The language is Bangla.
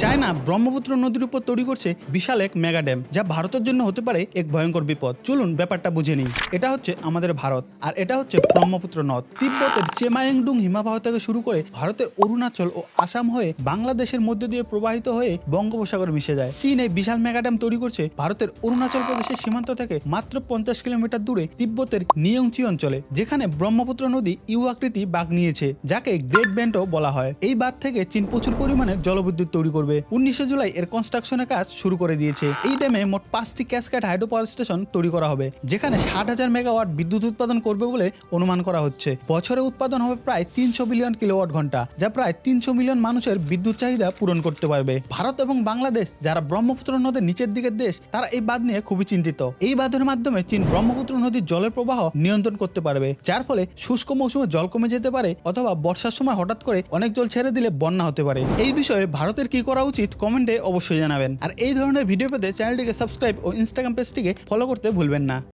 চায়না ব্রহ্মপুত্র নদীর উপর তৈরি করছে বিশাল এক মেগা ড্যাম যা ভারতের জন্য হতে পারে এক ভয়ঙ্কর বিপদ। চলুন ব্যাপারটা বুঝে নিই। এটা হচ্ছে আমাদের ভারত, আর এটা হচ্ছে ব্রহ্মপুত্র নদ। তিব্বতের চেমায়েংডুং হিমাবাহ থেকে শুরু করে ভারতের অরুণাচল ও আসাম হয়ে বাংলাদেশের মধ্য দিয়ে প্রবাহিত হয়ে বঙ্গোপসাগর মিশে যায়। চীন এই বিশাল মেগা ড্যাম তৈরি করছে ভারতের অরুণাচল প্রদেশের সীমান্ত থেকে মাত্র পঞ্চাশ কিলোমিটার দূরে তিব্বতের নিয়ংচি অঞ্চলে, যেখানে ব্রহ্মপুত্র নদী ইউ আকৃতি বাঘ নিয়েছে, যাকে গ্রেট ব্যান্ডও বলা হয়। এই বাঁধ থেকে চীন প্রচুর পরিমাণে জলবিদ্যুৎ তৈরি করবে। উনিশে জুলাই এর কনস্ট্রাকশনের কাজ শুরু করে দিয়েছে। এই ড্যামে মোট পাঁচটি ক্যাসকেট হাইড্রো পাওয়ার স্টেশন তৈরি করা হবে, যেখানে ষাট হাজার মেগাওয়াট বিদ্যুৎ উৎপাদন করবে বলে অনুমান করা হচ্ছে। বছরে উৎপাদন হবে প্রায় তিনশো বিলিয়ন কিলোওয়াট ঘণ্টা, যা প্রায় তিনশো মিলিয়ন মানুষের বিদ্যুৎ চাহিদা পূরণ করতে পারবে। ভারত এবং বাংলাদেশ, যারা ব্রহ্মপুত্র নদের নিচের দিকের দেশ, তারা এই বাঁধ নিয়ে খুবই চিন্তিত। এই বাঁধের মাধ্যমে চীন ব্রহ্মপুত্র নদীর জলের প্রবাহ নিয়ন্ত্রণ করতে পারবে, যার ফলে শুষ্ক মৌসুমে জল কমে যেতে পারে, অথবা বর্ষার সময় হঠাৎ করে অনেক জল ছেড়ে দিলে বন্যা হতে পারে। এই বিষয়ে ভারতের কি করা উচিত কমেন্টে অবশ্যই জানাবেন। আর এই ধরনের ভিডিও পেতে চ্যানেলটিকে সাবস্ক্রাইব ও ইনস্টাগ্রাম পেজটিকে ফলো করতে ভুলবেন না।